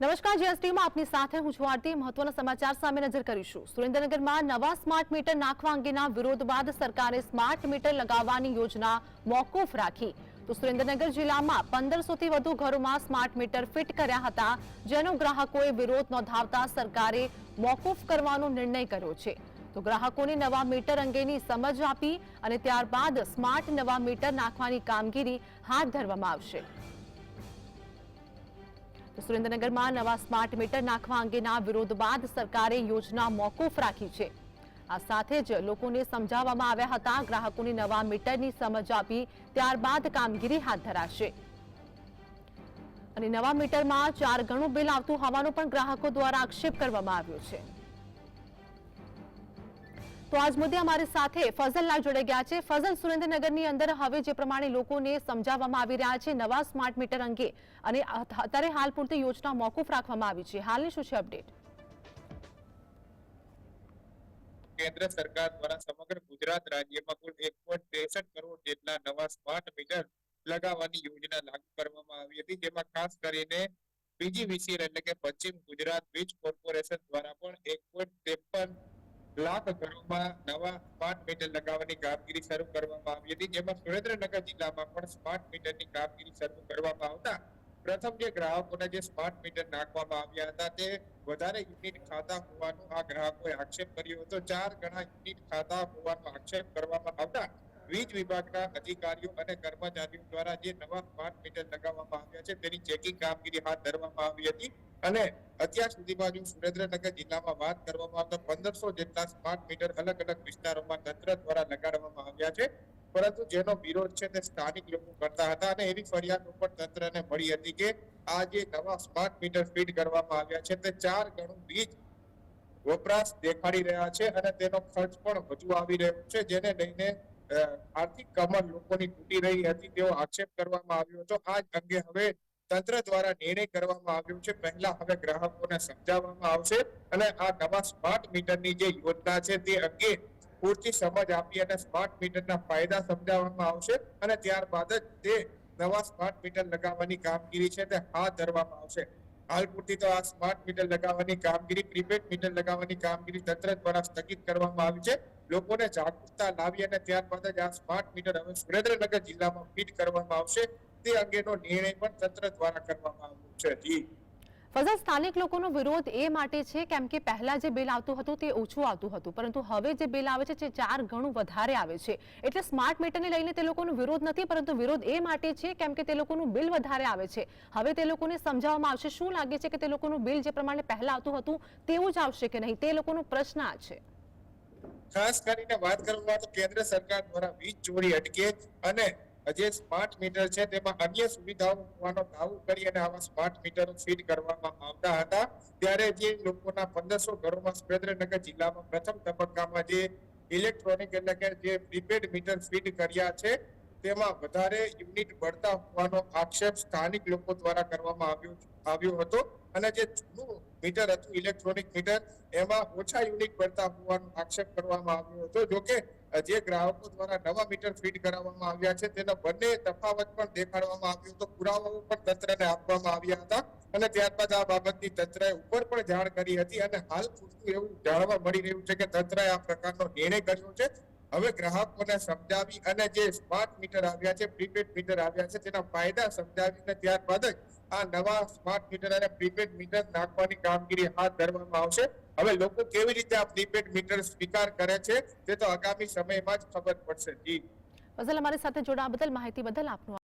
નમસ્કાર, જીએસટીમાં આપની સાથે હું છું આરતી. મહત્વના સમાચાર સામે નજર કરીશું. સુરેન્દ્રનગરમાં નવા સ્માર્ટ મીટર નાખવા અંગેના વિરોધ બાદ સરકારે સ્માર્ટ મીટર લગાવવાની યોજના મોકૂફ રાખી. તો સુરેન્દ્રનગર જિલ્લામાં પંદરસોથી વધુ ઘરોમાં સ્માર્ટ મીટર ફિટ કર્યા હતા, જેનો ગ્રાહકોએ વિરોધ નોંધાવતા સરકારે મોકૂફ કરવાનો નિર્ણય કર્યો છે. તો ગ્રાહકોને નવા મીટર અંગેની સમજ આપી અને ત્યારબાદ સ્માર્ટ નવા મીટર નાખવાની કામગીરી હાથ ધરવામાં આવશે. તો સુરેન્દ્રનગરમાં નવા સ્માર્ટ મીટર નાખવા અંગેના વિરોધ બાદ સરકારે યોજના મોકૂફ રાખી છે. આ સાથે જ લોકોને સમજાવવામાં આવ્યા હતા, ગ્રાહકોને નવા મીટરની સમજ આપી ત્યારબાદ કામગીરી હાથ ધરાશે. અને નવા મીટરમાં ચાર ગણું બિલ આવતું હોવાનો પણ ગ્રાહકો દ્વારા આક્ષેપ કરવામાં આવ્યો છે. તો આજ મુદ્દે અમારી સાથે ફઝલલાલ જોડે ગયા છે. ફઝલ સુરેન્દ્રનગરની અંદર હવે જે પ્રમાણે લોકોને સમજાવવામાં આવી રહ્યા છે, નવા સ્માર્ટ મીટર અંગે અને અત્યારે હાલ પૂરતી યોજના મોકૂફ રાખવામાં આવી છે. હાલની શું છે અપડેટ? કેન્દ્ર સરકાર દ્વારા સમગ્ર ગુજરાત રાજ્યમાં કુલ એક કરોડ જેટલા નવા સ્માર્ટ મીટર લગાવવાની યોજના લાગુ કરવામાં આવી હતી. જેમાં ખાસ કરીને પીજીવીસીએલ એટલે કે પશ્ચિમ ગુજરાત વીજ કોર્પોરેશન દ્વારા પણ એક ઘરોમાં નવા સ્માર્ટ મીટર લગાવવાની કામગીરી શરૂ કરવામાં આવી હતી. જેમાં સુરેન્દ્રનગર જિલ્લામાં પણ સ્માર્ટ મીટરની કામગીરી શરૂ કરવામાં આવતા પ્રથમ જે ગ્રાહકોને જે સ્માર્ટ મીટર નાખવામાં આવ્યા હતા તે વધારે યુનિટ ખાતા હોવાનો આ ગ્રાહકોએ આક્ષેપ કર્યો હતો. ચાર ગણા યુનિટ ખાતા હોવાનો આક્ષેપ કરવામાં આવતા વીજ વિભાગના અધિકારીઓ અને કર્મચારીઓ દ્વારા જે નવા સ્માર્ટ મીટર લગાવવામાં આવ્યા છે, તેની ચેકિંગ કામગીરી હાથ ધરવામાં આવી હતી. અને અત્યાર સુધીમાં જો સુરેન્દ્રનગર જિલ્લામાં વાત કરવામાં આવતા પંદરસો જેટલા સ્માર્ટ મીટર અલગ અલગ વિસ્તારોમાં તંત્ર દ્વારા લગાડવામાં આવ્યા છે. પરંતુ જેનો વિરોધ છે તે સ્થાનિક લોકો કરતા હતા અને એવી ફરિયાદો પણ તંત્રને મળી હતી કે આ જે નવા સ્માર્ટ મીટર ફીટ કરવામાં આવ્યા છે, તે ચાર ગણું વીજ વપરાશ દેખાડી રહ્યા છે અને તેનો ખર્ચ પણ વધુ આવી રહ્યો છે, જેને લઈને આર્થિક કમર લોકોની તૂટી રહી હતી તેવો આક્ષેપ કરવામાં આવ્યો હતો. આ અંગે હવે તંત્ર દ્વારા નિર્ણય કરવામાં આવ્યો છે. પહેલા હવે ગ્રાહકોને સમજાવવામાં આવશે અને આ નવા સ્માર્ટ મીટરની જે યોજના છે તે અંગે પૂરતી સમજ આપી અને સ્માર્ટ મીટરના ફાયદા સમજાવવામાં આવશે અને ત્યારબાદ જ તે નવા સ્માર્ટ મીટર લગાવવાની કામગીરી છે તે હાથ ધરવામાં આવશે. હાલ પૂરતી તો આ સ્માર્ટ મીટર લગાવવાની કામગીરી, પ્રીપેડ મીટર લગાવવાની કામગીરી તંત્ર દ્વારા સ્થગિત કરવામાં આવી છે. લોકોને જાગૃતતા લાવી અને ત્યારબાદ જ આ સ્માર્ટ મીટર હવે સુરેન્દ્રનગર જિલ્લામાં ફીટ કરવામાં આવશે. તે અંગેનો નિર્ણય પણ તંત્ર દ્વારા કરવામાં આવ્યો છે. જી. સ્થાનિક લોકોનો વિરોધ એ માટે છે કેમ કે પહેલા જે બિલ આવતું હતું તે ઓછું આવતું હતું. પરંતુ હવે જે બિલ આવે છે તે ચાર ગણું વધારે આવે છે. એટલે સ્માર્ટ મીટરને લઈને તે લોકોનો વિરોધ નથી, પરંતુ વિરોધ એ માટે છે કેમ કે તે લોકોનું બિલ વધારે આવે છે. હવે તે લોકોને સમજાવવામાં આવશે શું લાગે છે કે તે લોકોનું બિલ જે પ્રમાણે પહેલા આવતું હતું તેવું જ આવશે કે નહીં? તે લોકોનો પ્રશ્ન આ છે. ખાસ કરીને વાત કરવામાં તો કેન્દ્ર સરકાર દ્વારા વીજ ચોરી અટકે અને જે સ્માર્ટ મીટર છે, તેમાં અન્ય સુવિધાઓ હોવાનો દાવો કરી અને આવા સ્માર્ટ મીટરો ફીટ કરવામાં આવતા હતા. ત્યારે જે લોકોના પંદરસો ઘરોમાં સુરેન્દ્રનગર જિલ્લામાં પ્રથમ તબક્કામાં જે ઇલેક્ટ્રોનિક એટલે કે જે પ્રીપેડ મીટર ફીટ કર્યા છે, તેમાં વધારે યુનિટ બળતા હોવાનો આક્ષેપ સ્થાનિક લોકો દ્વારા કરવામાં આવ્યો આવ્યો હતો. અને જે જૂનું મીટર હતું ઇલેક્ટ્રોનિક મીટર એમાં ઓછા યુનિટ ભરતા હોવાનો આક્ષેપ કરવામાં આવ્યો હતો. જોકે જે ગ્રાહકો દ્વારા નવા મીટર ફીટ કરાવવામાં આવ્યા છે, તેના બંને તફાવત પણ દેખાડવામાં આવ્યો હતો. પુરાવાઓ પણ તંત્રને આપવામાં આવ્યા હતા અને ત્યારબાદ આ બાબતની તંત્રએ ઉપર પણ જાણ કરી હતી અને હાલ પૂરતું એવું જાણવા મળી રહ્યું છે કે તંત્રએ આ પ્રકારનો નિર્ણય કર્યો છે. હવે ગ્રાહકોને સમજાવી અને જે સ્માર્ટ મીટર આવ્યા છે પ્રીપેડ મીટર આવ્યા છે, તેના ફાયદા સમજાવીને ત્યારબાદ જ આ નવા સ્માર્ટ મીટર અને પ્રીપેડ મીટર નાખવાની કામગીરી હાથ ધરવામાં આવશે. હવે લોકો કેવી રીતે આ પ્રીપેડ મીટર સ્વીકાર કરે છે, તે તો આગામી સમયમાં જ ખબર પડશે. જી. ફઝલ, અમારી સાથે જોડાવા બદલ માહિતી બદલ આપનો